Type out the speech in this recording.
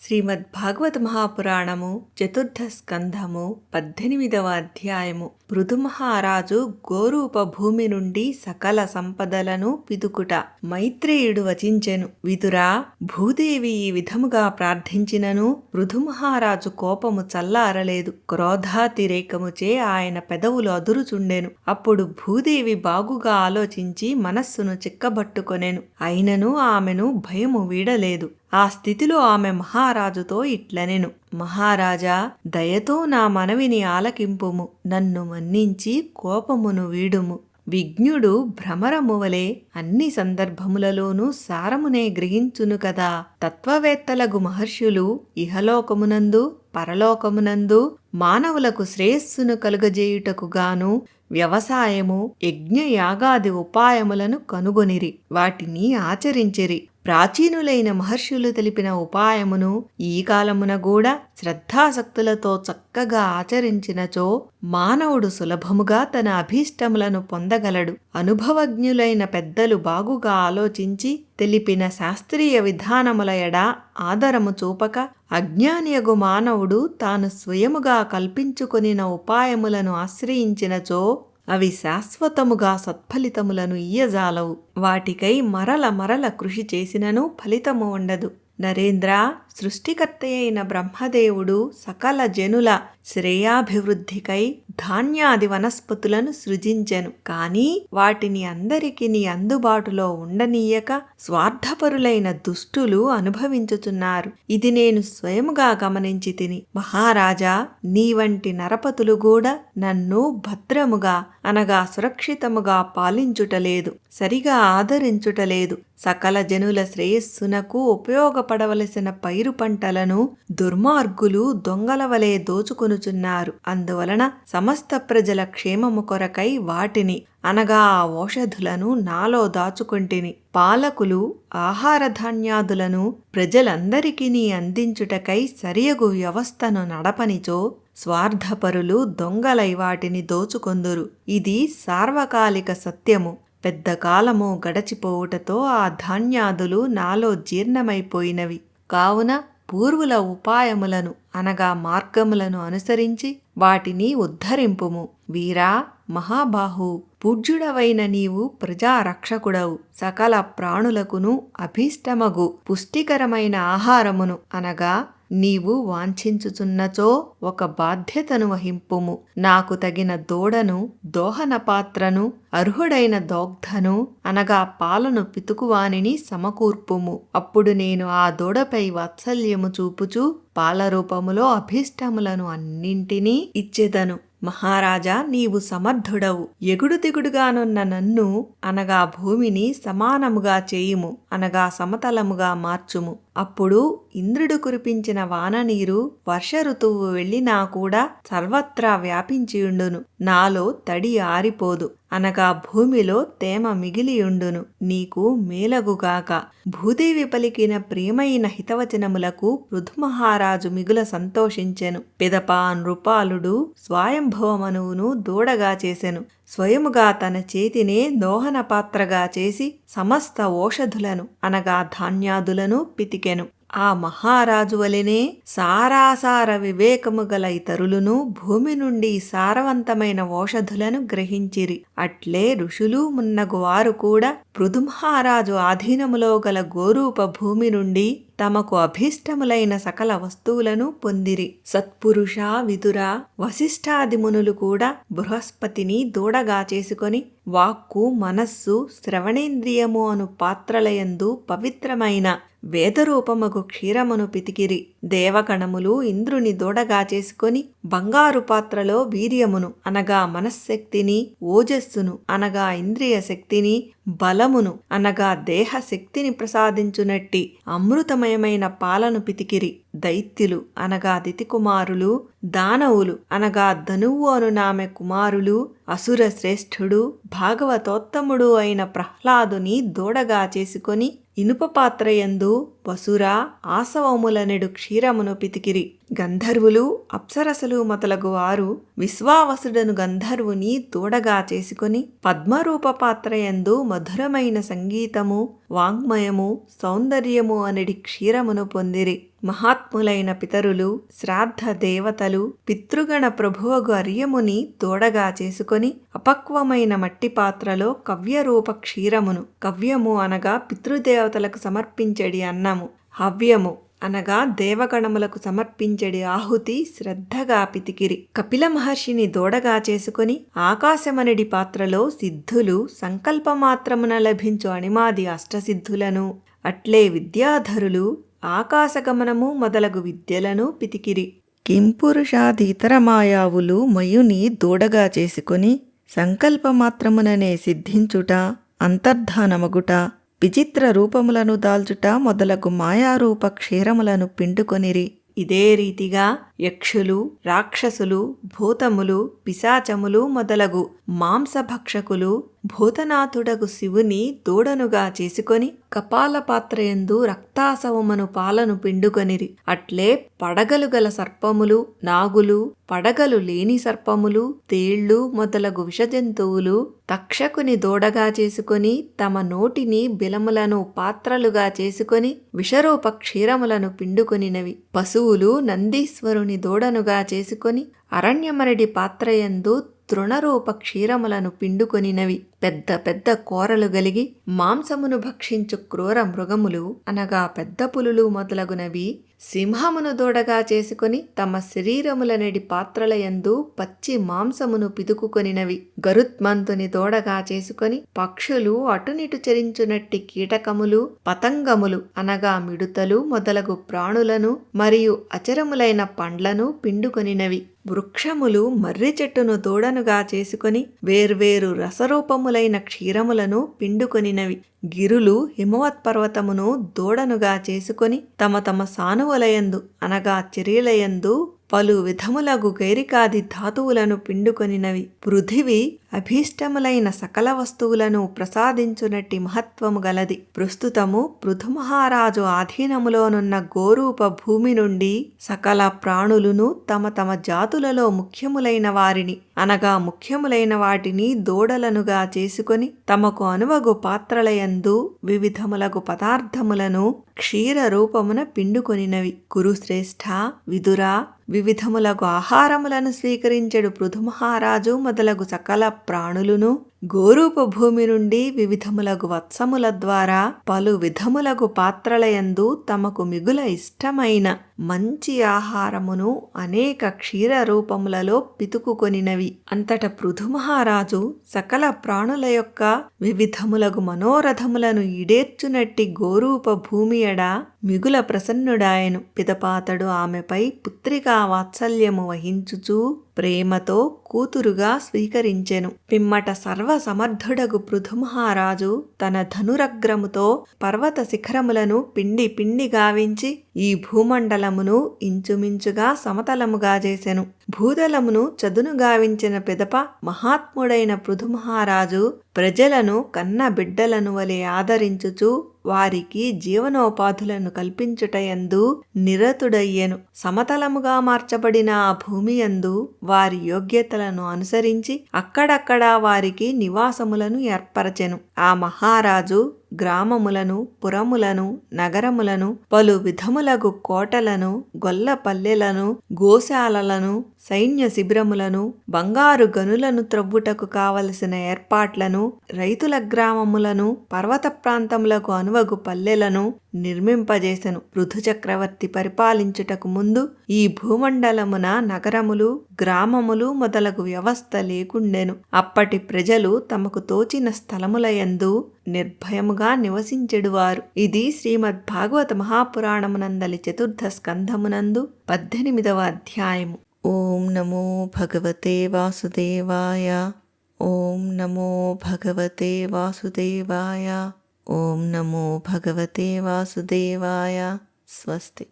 శ్రీమద్ భాగవత మహాపురాణము చతుర్థ స్కంధము పద్దెనిమిదవ అధ్యాయము. పృథు మహారాజు గోరూప భూమి నుండి సకల సంపదలను పిదుకుట మైత్రేయుడు వచించెను. విదురా భూదేవి ఈ విధముగా ప్రార్థించినను పృథు మహారాజు కోపము చల్లారలేదు. క్రోధాతిరేకముచే ఆయన పెదవులు అదురుచుండెను. అప్పుడు భూదేవి బాగుగా ఆలోచించి మనస్సును చిక్కబట్టుకొనెను. అయినను ఆమెను భయము వీడలేదు. ఆ స్థితిలో ఆమె మహా మహారాజుతో ఇట్లనెను మహారాజా దయతో నా మనవిని ఆలకింపుము నన్ను మన్నించి కోపమును వీడుము. విజ్ఞుడు భ్రమరము వలె అన్ని సందర్భములలోనూ సారమునే గ్రహించును కదా. తత్వవేత్తలగు మహర్షులు ఇహలోకమునందు పరలోకమునందు మానవులకు శ్రేయస్సును కలుగజేయుటకు గాను వ్యవసాయము యజ్ఞయాగాది ఉపాయములను కనుగొనిరి. వాటిని ఆచరించిరి. ప్రాచీనులైన మహర్షులు తెలిపిన ఉపాయమును ఈ కాలమున కూడా శ్రద్ధాసక్తులతో చక్కగా ఆచరించినచో మానవుడు సులభముగా తన అభీష్టములను పొందగలడు. అనుభవజ్ఞులైన పెద్దలు బాగుగా ఆలోచించి తెలిపిన శాస్త్రీయ విధానముల ఎడ ఆదరము చూపక అజ్ఞానియగు మానవుడు తాను స్వయముగా కల్పించుకొనిన ఉపాయములను ఆశ్రయించినచో అవి శాశ్వతముగా సత్ఫలితములను ఇయ్యజాలవు. వాటికై మరల మరల కృషి చేసినను ఫలితము ఉండదు. నరేంద్ర సృష్టికర్త అయిన బ్రహ్మదేవుడు సకల జనుల శ్రేయాభివృద్ధికై ధాన్యాది వనస్పతులను సృజించెను. కాని వాటిని అందరికి అందుబాటులో ఉండనీయక స్వార్థపరులైన దుష్టులు అనుభవించుచున్నారు. ఇది నేను స్వయముగా గమనించి తిని మహారాజా నీ వంటి నరపతులు కూడా నన్ను భద్రముగా అనగా సురక్షితముగా పాలించుటలేదు సరిగా ఆదరించుటలేదు. సకల జనుల శ్రేయస్సునకు ఉపయోగపడవలసిన పైరు పంటలను దుర్మార్గులు దొంగల వలె దోచుకొనుచున్నారు. అందువలన సమస్త ప్రజల క్షేమము కొరకై వాటిని అనగా ఆ ఓషధులను నాలో దాచుకొంటిని. పాలకులు ఆహార ధాన్యాదులను ప్రజలందరికీ అందించుటకై సరియగు వ్యవస్థను నడపనిచో స్వార్థపరులు దొంగలై వాటిని దోచుకొందురు. ఇది సార్వకాలిక సత్యము. పెద్ద కాలము గడచిపోవుటతో ఆ ధాన్యాదులు నాలో జీర్ణమైపోయినవి. కావున పూర్వుల ఉపాయములను అనగా మార్గములను అనుసరించి వాటిని ఉద్ధరింపుము. వీరా మహాబాహు పూజ్యుడవైన నీవు ప్రజారక్షకుడవు. సకల ప్రాణులకును అభీష్టమగు పుష్టికరమైన ఆహారమును అనగా నీవు వాంఛించుచున్నచో ఒక బాధ్యతను వహింపుము. నాకు తగిన దూడను దోహన పాత్రను అర్హుడైన దోగ్ధను అనగా పాలను పితుకువానిని సమకూర్పుము. అప్పుడు నేను ఆ దూడపై వాత్సల్యము చూపుచూ పాల రూపములో అభీష్టములను అన్నింటినీ ఇచ్చేదను. మహారాజా నీవు సమర్థుడవు. ఎగుడు దిగుడుగానున్న నన్ను అనగా భూమిని సమానముగా చేయుము అనగా సమతలముగా మార్చుము. అప్పుడు ఇంద్రుడు కురిపించిన వాననీరు వర్ష ఋతువు వెళ్ళినా కూడా సర్వత్రా వ్యాపించియుండును. నాలో తడి ఆరిపోదు. అనగా భూమిలో తేమ మిగిలియుండును. నీకు మేలగుగాక. భూదేవి పలికిన ప్రియమైన హితవచనములకు పృథుమహారాజు మిగుల సంతోషించెను. పిదపా నృపాలుడు స్వయంభవమనువును దూడగా చేసెను. స్వయముగా తన చేతినే దోహన పాత్రగా చేసి సమస్త ఓషధులను అనగా ధాన్యాదులను పితికెను. ఆ మహారాజు వలెనే సారాసార వివేకము గల ఇతరులను భూమి నుండి సారవంతమైన ఓషధులను గ్రహించిరి. అట్లే ఋషులు మున్నగు వారు కూడా పృథుమహారాజు ఆధీనములో గల గోరూప భూమి నుండి తమకు అభీష్టములైన సకల వస్తువులను పొందిరి. సత్పురుష విదుర వశిష్ఠాదిమునులు కూడా బృహస్పతిని దూడగా చేసుకొని వాక్కు మనస్సు శ్రవణేంద్రియము అను పాత్రలయందు పవిత్రమైన వేదరూపముకు క్షీరమును పితికిరి. దేవగణములు ఇంద్రుని దూడగా చేసుకొని బంగారు పాత్రలో వీర్యమును అనగా మనశ్శక్తిని ఓజస్సును అనగా ఇంద్రియ శక్తిని బలమును అనగా దేహ శక్తిని ప్రసాదించునట్టి అమృతమయమైన పాలను పితికిరి. దైత్యులు అనగా దితికుమారులు దానవులు అనగా ధనువు అను నామె కుమారులు అసుర శ్రేష్ఠుడు భాగవతోత్తముడు అయిన ప్రహ్లాదుని దూడగా చేసుకొని ఇనుప పాత్రయందు వసుర ఆసవములనెడు క్షీరమును పితికిరి. గంధర్వులు అప్సరసలు మొదలగు వారు విశ్వావసుడను గంధర్వుని తోడగా చేసుకొని పద్మరూప పాత్రయందు మధురమైన సంగీతము వాంగ్మయము సౌందర్యము అనడి క్షీరమును పొందిరి. మహాత్ములైన పితరులు శ్రాద్ధ దేవతలు పితృగణ ప్రభువగు అర్యముని తోడగా చేసుకొని అపక్వమైన మట్టి పాత్రలో కవ్యరూప క్షీరమును కవ్యము అనగా పితృదేవతలకు సమర్పించడి అన్నము. హవ్యము అనగా దేవగణములకు సమర్పించడి ఆహుతి శ్రద్ధగా పితికిరి. కపిల మహర్షిని దోడగా చేసుకొని ఆకాశమనిడి పాత్రలో సిద్ధులు సంకల్పమాత్రమున లభించు అణిమాది అష్టసిద్ధులను. అట్లే విద్యాధరులు ఆకాశగమనము మొదలగు విద్యలను పితికిరి. కింపురుషాదితర మాయావులు మయుని దూడగా చేసుకొని సంకల్పమాత్రముననే సిద్ధించుట అంతర్ధానమగుట. విచిత్ర రూపములను దాల్చుట మొదలగు మాయారూప క్షీరములను పిండుకొనిరి. ఇదే రీతిగా యక్షులు రాక్షసులు భూతములు పిశాచములు మొదలగు మాంసభక్షకులు భూతనాథుడగు శివుని దూడనుగా చేసుకొని కపాల పాత్రయందు రక్తాసవమను పాలను పిండుకొనిరి. అట్లే పడగలు గల సర్పములు నాగులు పడగలు లేని సర్పములు తేళ్ళు మొదలగు విషజంతువులు తక్షకుని దూడగా చేసుకొని తమ నోటిని బిలములను పాత్రలుగా చేసుకొని విషరూప క్షీరములను పిండుకొనినవి. పశువులు నందీశ్వరుని దూడనుగా చేసుకొని అరణ్యమరడి పాత్రయందు తృణరూప క్షీరములను పిండుకొనినవి. పెద్ద పెద్ద కోరలు గలిగి మాంసమును భక్షించు క్రూర మృగములు అనగా పెద్ద పులులు మొదలగునవి. సింహమును దూడగా చేసుకొని తమ శరీరములనడి పాత్రల యందు పచ్చి మాంసమును పిదుకుకొనినవి. గరుత్మంతుని దూడగా చేసుకొని పక్షులు అటునిటు చరించునట్టి కీటకములు పతంగములు అనగా మిడుతలు మొదలగు ప్రాణులను మరియు అచరములైన పండ్లను పిండుకొనినవి. వృక్షములు మర్రి చెట్టును దూడనుగా చేసుకొని వేర్వేరు రసరూపములైన క్షీరములను పిండుకొనినవి. గిరులు హిమవత్ పర్వతమును దూడనుగా చేసుకొని తమ తమ సానువలయందు అనగా చిరీలయందు పలు విధములగు గైరికాది ధాతువులను పిండుకొనినవి. పృథివి అభీష్టములైన సకల వస్తువులను ప్రసాదించునట్టి మహత్వము గలది. ప్రస్తుతము పృథుమహారాజు ఆధీనములోనున్న గోరూప భూమి నుండి సకల ప్రాణులను తమ తమ జాతులలో ముఖ్యములైన వారిని అనగా ముఖ్యములైన వాటిని దూడలనుగా చేసుకొని తమకు అనువగు పాత్రలయందు వివిధములగు పదార్థములను క్షీర రూపమున పిండుకొనినవి. కురుశ్రేష్ఠ విదుర వివిధములగు ఆహారములను స్వీకరించెడు పృథుమహారాజు మొదలగు సకల ప్రాణులను గోరూప భూమి నుండి వివిధములగు వత్సముల ద్వారా పలు విధములగు పాత్రలయందు తమకు మిగుల ఇష్టమైన మంచి ఆహారమును అనేక క్షీర రూపములలో పితుకుకొనినవి. అంతట పృథుమహారాజు సకల ప్రాణుల యొక్క వివిధములగు మనోరథములను ఇడేర్చునట్టి గోరూప భూమియడ మిగుల ప్రసన్నుడాయను. పిదపాతడు ఆమెపై పుత్రికా వాత్సల్యము వహించుచూ ప్రేమతో కూతురుగా స్వీకరించెను. పిమ్మట సర్వసమర్థుడగు పృథుమహారాజు తన ధనురగ్రముతో పర్వత శిఖరములను పిండి పిండి గావించి ఈ భూమండలమును ఇంచుమించుగా సమతలముగా చేసెను. భూదలమును చదును గావించిన పిదప మహాత్ముడైన పృథుమహారాజు ప్రజలను కన్న బిడ్డలను వలె ఆదరించుచు వారికి జీవనోపాధులను కల్పించుటయందు నిరతుడయ్యెను. సమతలముగా మార్చబడిన ఆ భూమి యందు వారి యోగ్యతలను అనుసరించి అక్కడక్కడ వారికి నివాసములను ఏర్పరచెను. ఆ మహారాజు గ్రామములను పురములను నగరములను పలు విధములగు కోటలను గొల్ల పల్లెలను గోశాలలను సైన్య శిబిరములను బంగారు గనులను త్రవ్వుటకు కావలసిన ఏర్పాట్లను రైతుల గ్రామములను పర్వత ప్రాంతములకు అనువగు పల్లెలను నిర్మింపజేసెను. పృథు చక్రవర్తి పరిపాలించుటకు ముందు ఈ భూమండలమున నగరములు గ్రామములు మొదలగు వ్యవస్థ లేకుండెను. అప్పటి ప్రజలు తమకు తోచిన స్థలములయందు నిర్భయముగా నివసించెడువారు. ఇది శ్రీమద్ భాగవత మహాపురాణమునందలి చతుర్థ స్కంధమునందు పద్దెనిమిదవ అధ్యాయము. ఓం నమో భగవతే వాసుదేవాయ. ఓం నమో భగవతే వాసుదేవాయ. ఓం నమో భగవతే వాసుదేవాయ. స్వస్తి.